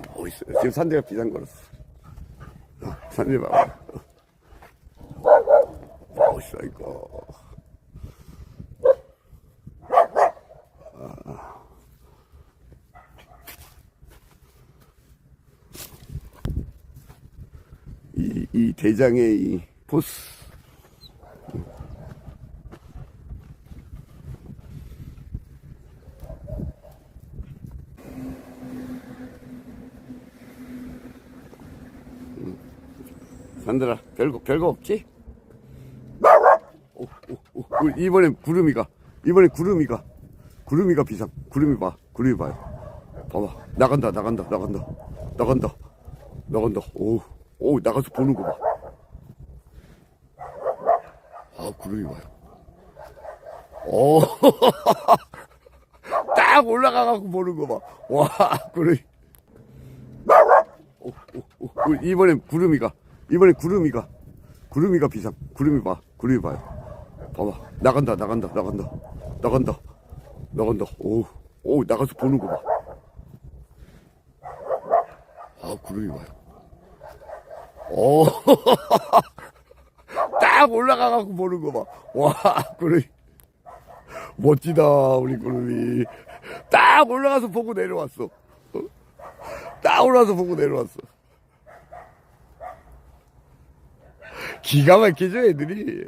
봐봐요. 멋있어요. 지금 산대가 비상 걸었어. 어, 산대 봐봐요. 어. 멋있어, 이거. 이, 이 대장의 이 포스. 산들아, 별거, 별거 없지? 오, 오, 오, 오, 이번엔 구름이가, 이번엔 구름이가, 구름이가 비상, 구름이 봐, 구름이 봐요. 봐봐, 나간다, 나간다, 나간다, 나간다, 나간다, 오, 오, 나가서 보는 거 봐. 아, 구름이 봐요. 오, 딱 올라가갖고 보는 거 봐. 와, 구름이. 오, 오, 오, 오, 이번엔 구름이가, 이번엔 구름이가, 구름이가 비상, 구름이 봐, 구름이 봐요. 봐봐, 나간다, 나간다, 나간다, 나간다, 나간다. 오, 오, 나가서 보는 거 봐. 아, 구름이 봐요. 오, 딱 올라가갖고 보는 거 봐. 와, 구름이. 멋지다, 우리 구름이. 딱 올라가서 보고 내려왔어. 어? 딱 올라서 보고 내려왔어. 기가 막히죠, 애들이.